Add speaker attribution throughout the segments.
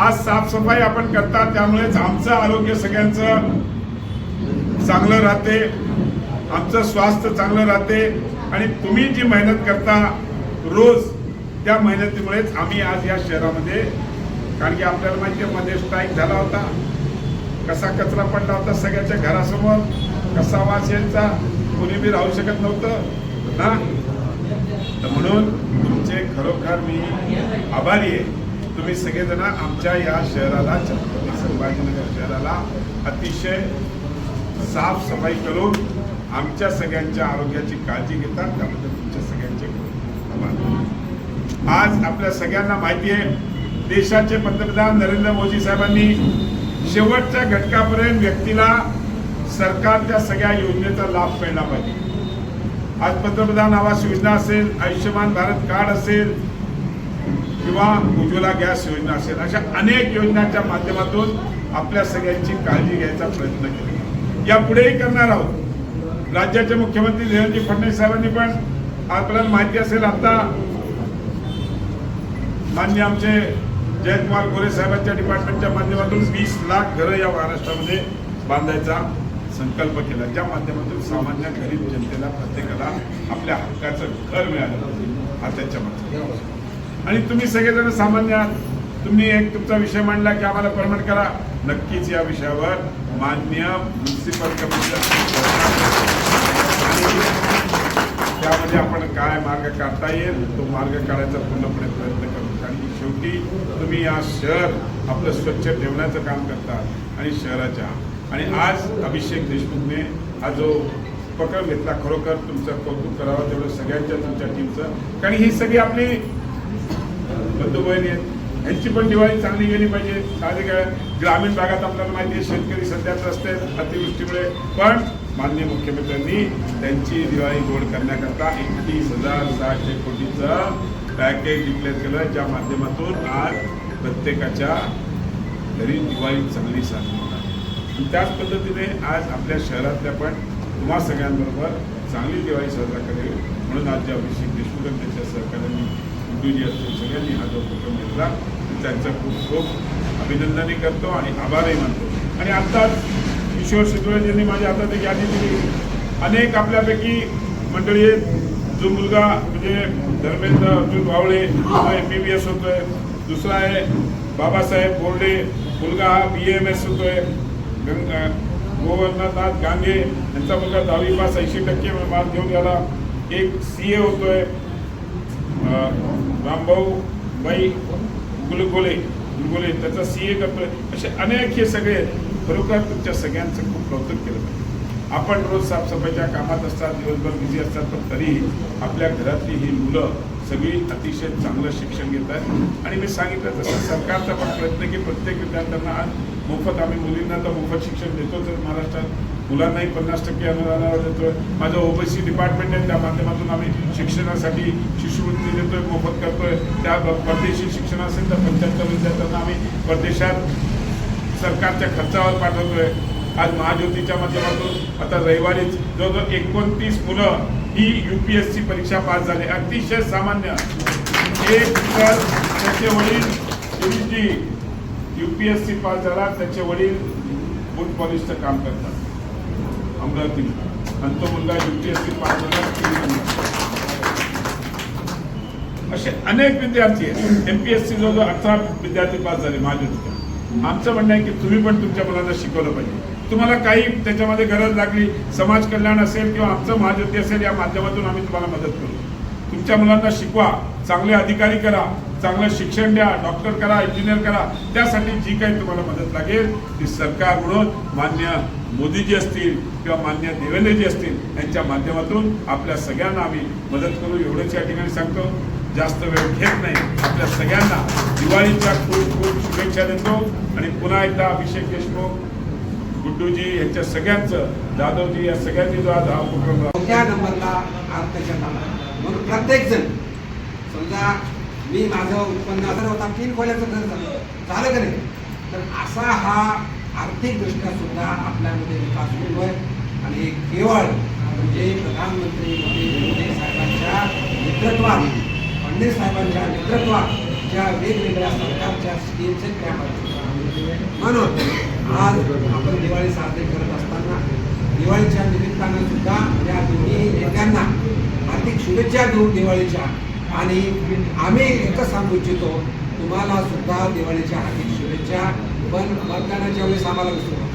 Speaker 1: आज साफसफाई आपण करता त्यामुळेच आमचं आरोग्य सगळ्यांचं चांगलं राहते आमचं स्वास्थ्य चांगलं राहते. आणि तुम्ही जी मेहनत करता रोज त्या मेहनतीमुळेच आम्ही आज या शहरामध्ये कारण की आपल्याला माहिती आहे मध्ये स्ट्राईक झाला होता. कसा कचरा पडला होता सगळ्याच्या घरासमोर कसा वास यायचा कोणी बी राहू शकत नव्हतं ना? तर म्हणून तुमचे खरोखर मी आभारी आहे. तुम्ही सगळेजण आमच्या या शहराला छत्रपती संभाजीनगर शहराला अतिशय साफसफाई करून आमच्या सगळ्यांच्या आरोग्याची काळजी घेतात त्याबद्दल तुमच्या सगळ्यांचे आभार. आज आपल्या सगळ्यांना माहिती आहे देशाचे पंतप्रधान नरेंद्र मोदी साहेबांनी शेवटच्या घटकापर्यंत व्यक्तीला सरकारच्या सगळ्या योजनेचा लाभ मिळला पाहिजे. आज पंतप्रधान आवास योजना असेल आयुष्यमान भारत कार्ड असेल किंवा उज्ज्वला गॅस योजना असेल अशा अनेक योजनांच्या माध्यमातून आपल्या सगळ्यांची काळजी घ्यायचा प्रयत्न केला. यापुढेही करणार आहोत. राज्याचे मुख्यमंत्री देवेंद्र फडणवीस साहेबांनी पण आपल्याला माहिती असेल आता मान्य आमचे जयकुमार गोरे साहेबांच्या डिपार्टमेंटच्या माध्यमातून वीस लाख घरं या महाराष्ट्रामध्ये बांधायचा संकल्प केला. ज्या माध्यमातून सामान्य गरीब जनतेला प्रत्येकाला आपल्या हक्काचं घर मिळालं हा त्याच्या माध्यमातून. आणि तुम्ही सगळेजण सामान्य आहात. तुम्ही एक तुमचा विषय मांडला की आम्हाला परमनंट करा. नक्कीच या विषयावर मान्य म्युन्सिपल कमिशन त्यामध्ये आपण काय मार्ग काढता येईल तो मार्ग काढायचा पूर्णपणे प्रयत्न करू. कारण की शेवटी तुम्ही या शहर आपलं स्वच्छ ठेवण्याचं काम करता आणि शहराच्या. आणि आज अभिषेक देशमुखने हा जो उपक्रम घेतला खरोखर तुमचं कौतुक करावं तेवढं सगळ्यांच्या तुमच्या टीमचं कारण ही सगळी आपली बंधुबहिणी आहेत यांची पण दिवाळी चांगली गेली पाहिजे. साहजिक काय ग्रामीण भागात आपल्याला माहिती आहे शेतकरी सध्या त्रस्त आहेत अतिवृष्टीमुळे. पण माननीय मुख्यमंत्र्यांनी त्यांची दिवाळी गोड करण्याकरता एकतीस हजार सहाशे कोटीचं पॅकेज डिक्लेअर केलं ज्या माध्यमातून आज प्रत्येकाच्या घरी दिवाळी चांगली साजरी होणार आणि त्याच पद्धतीने आज आपल्या शहरातल्या पण तुम्हा सगळ्यांबरोबर चांगली दिवाळी साजरा करेल म्हणून आज जे अभिषेक देशमुख यांच्या त्यांच्या गुड्डूजी असतील सगळ्यांनी हा जो उपक्रम घेतला त्यांचं खूप खूप अभिनंदनही करतो आणि आभारही मानतो. आणि आत्ताच किशोर शितोळेजींनी माझ्या हातात एक यादी दिली. अनेक आपल्यापैकी मंडळी आहेत जो मुलगा म्हणजे Dharmendra Arjun Bhavle M B B S होतोय. दुसरा आहे बाबासाहेब बोर्डे मुलगा हा बी एम एस होतोय. गंगा गोवर्धननाथ गांगे यांचा मुलगा दहावी पास ऐंशी टक्के मार्क घेऊन गेला एक सी ए होतोय. रामभाऊ बाई गुलगोले गुलगोले त्याचा सी ए करतोय असे अनेक हे सगळे खरोखर तुमच्या सगळ्यांचं खूप कौतुक केलं. पाहिजे आपण रोज साफसफाईच्या कामात असतात दिवसभर बिझी असतात पण तरीही आपल्या घरातली ही मुलं सगळी अतिशय चांगलं शिक्षण घेत आहेत आणि मी सांगितलं तसं सरकारचा पण प्रयत्न की प्रत्येक विद्यार्थ्यांना मोफत आम्ही मुलींना तर मोफत शिक्षण देतोच महाराष्ट्रात. मुलांनाही पन्नास टक्के अनुदानावर देतोय. माझं ओबीसी डिपार्टमेंट आहे त्या माध्यमातून आम्ही शिक्षणासाठी शिष्यवृत्ती देतोय मोफत करतोय. त्या परदेशी शिक्षण असेल तर पंच्याहत्तर विद्यार्थ्यांना आम्ही परदेशात सरकारच्या खर्चावर पाठवतोय. आज महाज्योतीच्या माध्यमातून आता रविवारीच जवळजवळ एकोणतीस मुलं ही युपीएससी परीक्षा पास झाले. अतिशय सामान्य. एक तर त्याचे वडील जी युपीएससी पास झाला त्याचे वडील बूट पॉलिशचं काम करतात. अमरावती. आणि तो मुलगा युपीएससी पास झाला असे अनेक विद्यार्थी आहेत. एमपीएससी जवळजवळ अठरा विद्यार्थी पास झाले महाज्योतीच्या आमचं म्हणणं आहे की तुम्ही पण तुमच्या मुलांना शिकवलं पाहिजे. तुम्हाला काही त्याच्यामध्ये गरज लागली समाज कल्याण असेल किंवा आमचं महाज्योती असेल या माध्यमातून आम्ही तुम्हाला मदत करू. तुमच्या मुलांना शिकवा चांगले अधिकारी करा. चांगलं शिक्षण द्या डॉक्टर करा इंजिनियर करा. त्यासाठी जी काही तुम्हाला मदत लागेल ती सरकार म्हणून मान्य मोदीजी असतील किंवा मान्य देवेंद्रजी असतील यांच्या माध्यमातून आपल्या सगळ्यांना आम्ही मदत करू. एवढंच या ठिकाणी सांगतो. जास्त वेळ घेत नाही. आपल्या सगळ्यांना दिवाळीच्या खूप खूप शुभेच्छा देतो. आणि पुन्हा एकदा अभिषेक देशमुख गुड्डूजी यांच्या सगळ्यांचं जाधवजी या सगळ्यांनी जो आज हा उपक्रम राबवला,
Speaker 2: नंबरला अर्थशास्त्र म्हणून प्रत्येक जण समजा मी माझं उत्पन्न असं होता तीन खोल्याचं घर झालं. झालं का नाही? तर असा हा आर्थिकदृष्ट्या सुद्धा आपल्यामध्ये विकास होतोय. आणि केवळ म्हणजे प्रधानमंत्री मोदी मोदी साहेबांच्या नेतृत्वात फडणवीस साहेबांच्या नेतृत्वात ज्या वेगवेगळ्या सरकारच्या स्कीमचे त्यामध्ये म्हणून आज आपण दिवाळी साजरी करत असताना दिवाळीच्या निमित्तानं सुद्धा या दोन्ही नेत्यांना आर्थिक शुभेच्छा देऊ दिवाळीच्या आणि आम्ही एकच सांगू इच्छितो तुम्हाला सुद्धा दिवाळीच्या हार्दिक शुभेच्छा. पण मतदानाच्या वेळेस आम्हाला विसरू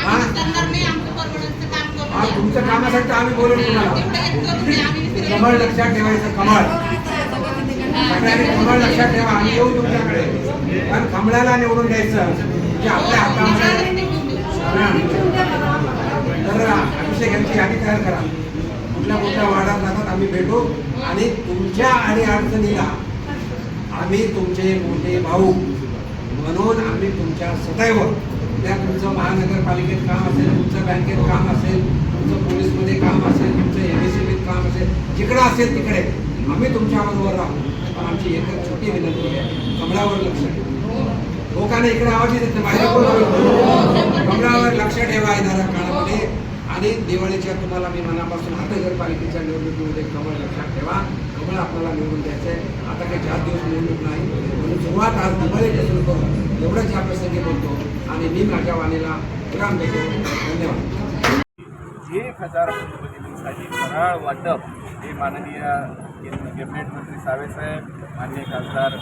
Speaker 2: हा? हा तुमच्या कामासाठी तर आम्ही बोलू तुम्हाला. कमळ लक्षात ठेवायचं कमळ. सगळ्यांनी कमळ लक्षात ठेवा आम्ही येऊ तुमच्याकडे. पण कमळाला निवडून द्यायचं. म्हणजे आपल्या हातामध्ये. तर अभिषेक यांची यादी तयार करा. कुठल्या कुठल्या वार्डात जातात आम्ही भेटू आणि तुमच्या आणि अडचणीला आम्ही तुमचे मोठे भाऊ म्हणून आम्ही तुमच्या सदैव त्या तुमचं महानगरपालिकेत काम असेल तुमचं बँकेत काम असेल तुमचं पोलीसमध्ये काम असेल तुमचं एम एस काम असेल जिकडं असेल तिकडे आम्ही तुमच्याबरोबर राहू. पण आमची एकच छोटी विनंती आहे कमळावर लक्ष ठेवा. लोकांना इकडे आवाज येत नाही बाहेर कमळावर लक्ष ठेवा येणाऱ्या काळामध्ये. आणि दिवाळीच्या तुम्हाला मी मनापासून नगरपालिकेच्या निवडणुकीमध्ये कमळ लक्षात ठेवा. कमळ आपल्याला निवडून द्यायचं आहे आता काही चार दिवस निवडणूक नाही. म्हणून सुरुवात आज दिवाळीपासून करू. एवढंच या प्रसंगी बोलतो. आणि मी माझ्या वाणीला विराम देतो. धन्यवाद.
Speaker 3: एक हजार कुटुंबजीवींसाठी फराळ वाटप हे माननीय कॅबिनेट मंत्री साहेब माननीय खासदार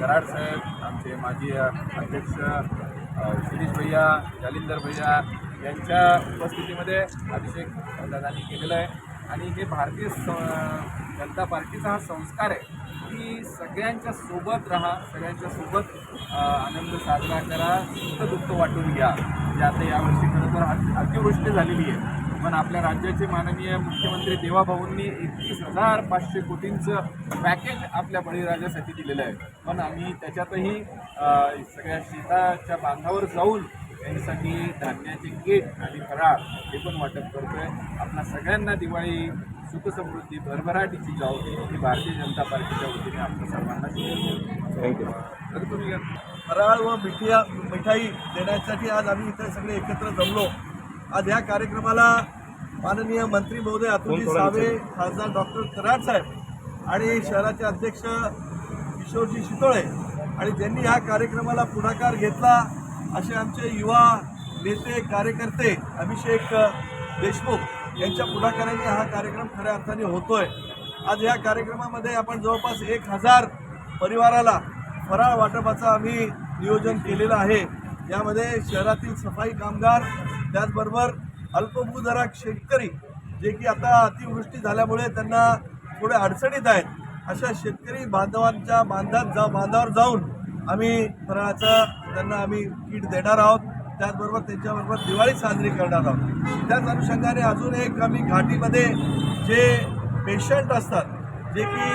Speaker 3: कराड साहेब आमचे माजी अध्यक्ष शिरीष भैया जालिंदर भैया यांच्या उपस्थितीमध्ये अभिषेक दादांनी केलेलं आहे. आणि हे भारतीय स जनता पार्टीचा हा संस्कार आहे. की सगळ्यांच्या सोबत राहा सगळ्यांच्या सोबत आनंद साजरा करा सुख दुःख वाटून घ्या. जे आता यावर्षी खरं तर अतिवृष्टी झालेली आहे. पण आपल्या राज्याचे माननीय मुख्यमंत्री देवाभाऊंनी एकतीस हजार पाचशे कोटींचं पॅकेज आपल्या बळीराजासाठी दिलेलं आहे. पण आम्ही त्याच्यातही सगळ्या शेताच्या बांधावर जाऊन त्यांच्यासाठी धान्याचे किट आणि फराळ हे पण वाटप करतोय. आपल्या सगळ्यांना दिवाळी सुखसमृद्धी भरभराटीची जाऊ ही भारतीय जनता पार्टीच्या वतीने आपल्या सर्वांना थँक्यू तर तुम्ही
Speaker 4: फराळ व मिठिया मिठाई देण्यासाठी आज आम्ही इथे सगळे एकत्र जमलो. आज ह्या कार्यक्रमाला माननीय मंत्री महोदय अतुलजी सावे खासदार डॉक्टर कराड साहेब आणि शहराचे अध्यक्ष किशोरजी शितोळे आणि ज्यांनी ह्या कार्यक्रमाला पुढाकार घेतला. असे आमचे युवा नेते कार्यकर्ते अभिषेक देशमुख यांच्या पुढाकाराने हा कार्यक्रम खऱ्या अर्थाने होतोय. आज या कार्यक्रमामध्ये आपण जवळपास एक हजार परिवाराला फराळ वाटपाचं आम्ही नियोजन केलेलं आहे. यामध्ये शहरातील सफाई कामगार त्याचबरोबर अल्पभूधारक शेतकरी जे की आता अतिवृष्टी झाल्यामुळे त्यांना थोडे अडचणीत आहेत. अशा शेतकरी बांधवांच्या बांधात जा बांधावर जाऊन आम्ही फराळाचं त्यांना आम्ही किट देणार आहोत. त्याचबरोबर त्यांच्याबरोबर दिवाळी साजरी करणार आहोत. त्याच अनुषंगाने अजून एक आम्ही घाटीमध्ये जे पेशंट असतात जे की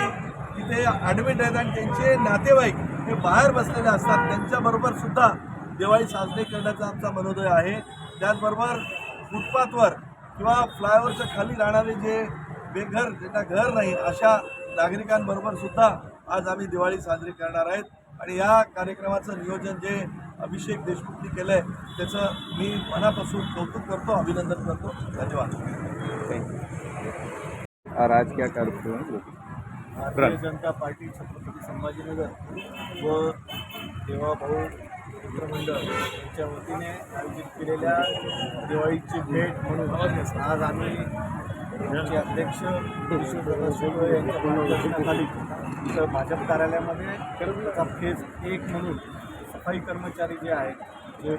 Speaker 4: तिथे ॲडमिट आहेत आणि त्यांचे नातेवाईक हे बाहेर बसलेले असतात त्यांच्याबरोबर सुद्धा दिवाळी साजरी करण्याचा आमचा मनोदय आहे. त्याचबरोबर फुटपाथवर किंवा फ्लायओव्हरच्या खाली राहणारे जे बेघर ज्यांना घर नाही अशा नागरिकांबरोबर सुद्धा आज आम्ही दिवाळी साजरी करणार आहेत. आणि या कार्यक्रमाचं नियोजन जे अभिषेक देशमुखनी केलं आहे त्याचं मी मनापासून कौतुक करतो अभिनंदन करतो. धन्यवाद.
Speaker 3: और आज क्या कार्यक्रम है?
Speaker 4: भारतीय जनता पार्टी छत्रपती संभाजीनगर व देवाभाऊ मित्रमंडळ यांच्या वतीने आयोजित केलेल्या दिवाळीची भेट म्हणून आज आम्ही आमचे अध्यक्ष किशोरदादा शिरोळे यांच्या मार्गदर्शनाखाली इथं भाजप कार्यालयामध्ये त्याचा फेज एक म्हणून
Speaker 5: सफाई कर्मचारी जे आहेत जे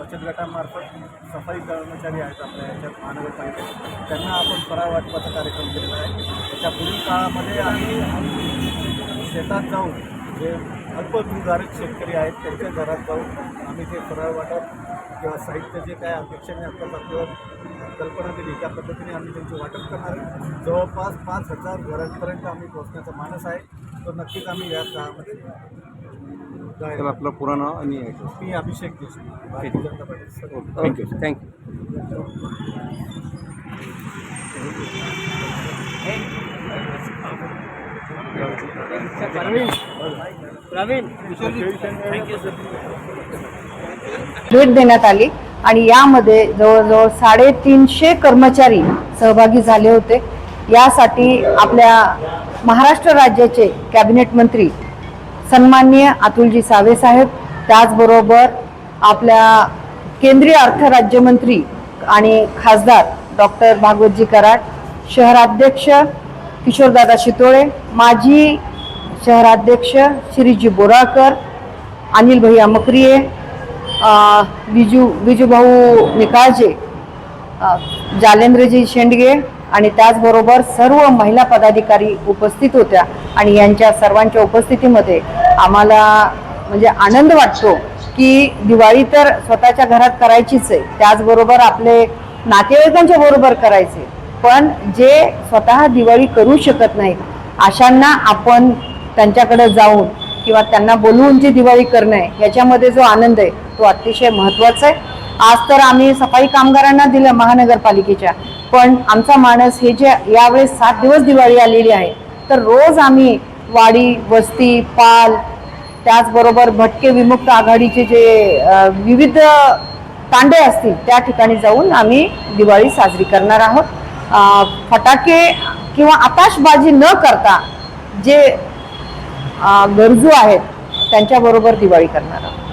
Speaker 5: बचत गटामार्फत सफाई कर्मचारी आहेत आपल्या याच्यात महानगरपालिकेत त्यांना आपण फराळ वाटपाचा कार्यक्रम केलेला आहे. त्याच्या पुढील काळामध्ये आम्ही शेतात जाऊन जे अल्पभूधारक शेतकरी आहेत त्यांच्या घरात जाऊन आम्ही ते फराळ वाटप किंवा साहित्य जे काय अध्यक्षांनी आत्ताच आपल्याला कल्पना दिली त्या पद्धतीने आम्ही त्यांचे वाटप करणार आहे. जवळपास पाच हजार घरांपर्यंत आम्ही पोहोचण्याचा मानस आहे. तो नक्कीच आम्ही या काळामध्ये
Speaker 6: आपलं पुरा नाव आणि
Speaker 5: मी अभिषेक Deshmukh Bharatiya Janata party
Speaker 6: thank you thank you
Speaker 7: भेट देण्यात आली आणि यामध्ये जवळजवळ साडेतीनशे कर्मचारी सहभागी झाले होते. यासाठी आपल्या महाराष्ट्र राज्याचे कॅबिनेट मंत्री सन्माननीय अतुलजी सावे साहेब त्याचबरोबर आपल्या केंद्रीय अर्थ राज्यमंत्री आणि खासदार डॉक्टर भागवतजी कराड शहराध्यक्ष किशोरदादा शितोळे माजी शहराध्यक्ष श्रीजी बोराळकर अनिल भैया मकरिये विजू विजूभाऊ निकाळजे जालेंद्रजी शेंडगे आणि त्याचबरोबर सर्व महिला पदाधिकारी उपस्थित होत्या. आणि यांच्या सर्वांच्या उपस्थितीमध्ये आम्हाला म्हणजे आनंद वाटतो की दिवाळी तर स्वतःच्या घरात करायचीच आहे. त्याचबरोबर आपले नातेवाईकांच्या बरोबर करायचे. पण जे स्वतः दिवाळी करू शकत नाहीत अशांना आपण त्यांच्याकडे जाऊन किंवा त्यांना बोलवून जी दिवाळी करणं आहे याच्यामध्ये जो आनंद आहे तो अतिशय महत्त्वाचा आहे. आज तर आम्ही सफाई कामगारांना दिलं महानगरपालिकेच्या पण आमचा माणस हे जे यावेळेस सात दिवस दिवाळी आलेली आहे तर रोज आम्ही वाडी वस्ती पाल त्याचबरोबर भटके विमुक्त आघाडीचे जे विविध तांडे असतील त्या ठिकाणी जाऊन आम्ही दिवाळी साजरी करणार आहोत. फटाके किंवा आताशबाजी न करता जे गरजू आहेत त्यांच्याबरोबर दिवाळी करणार आहोत.